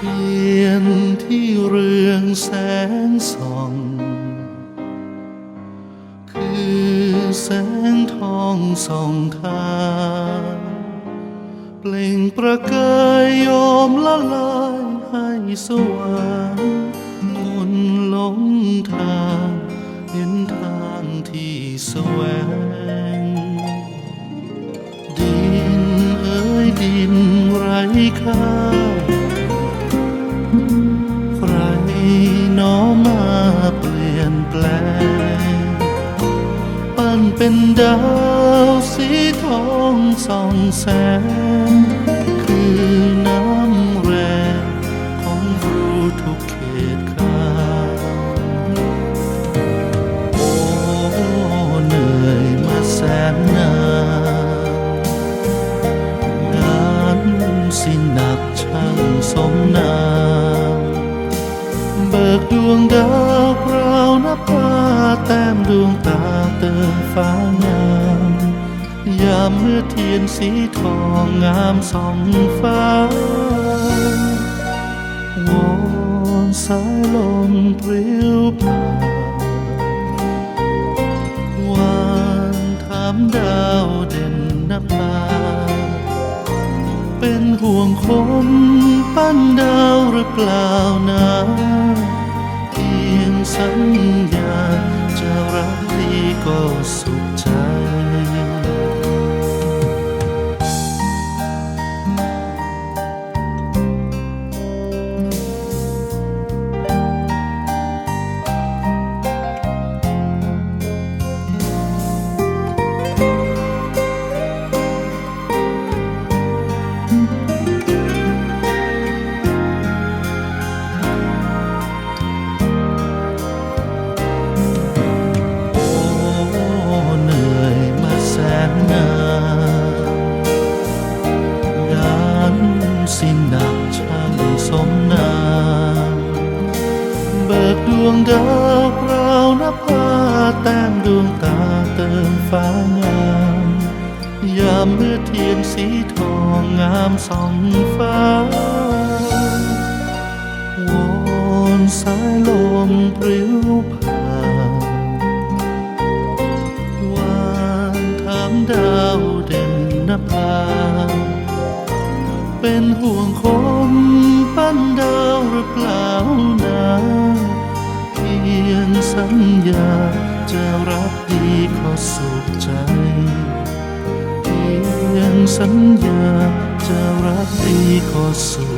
เทียนที่เรืองแสงส่อง คือแสงทองส่องทางเปล่งประกายโยมละลายให้สว่างคนหลงทางเห็นทางที่แสวง ดินเอ้ยดินไร้ค่า เป็นดาวสีทองส่องแสง คือน้ำแรงของรูทุกเขตขาโอ้เหนื่อยมาแสนนานงานสิหนักช่างสมนามเบิกดวงดาวพราวนับว่าแต้า เติมฟ้างามยามเมื่อเทียนสีทองงามสองฟ้าวอนสายลมปลิวผ่านวานถามดาวเด่นนภาเป็นห่วงคนปั้นดาวหรือเปล่านะ ดาวพราวนับว่าแต้มดวงตาเติมฟ้างาม ยามเมื่อเทียนสีทองงามส่องฟ้าวอนสายลมปลิวผ่านวานถามดาวเด่นนภาเป็นห่วงคนปั้นดาวหรือเปล่านะ ยงสัญญา จะรักดีขอสุขใจ เพียงสัญญาจะรักดีขอสุ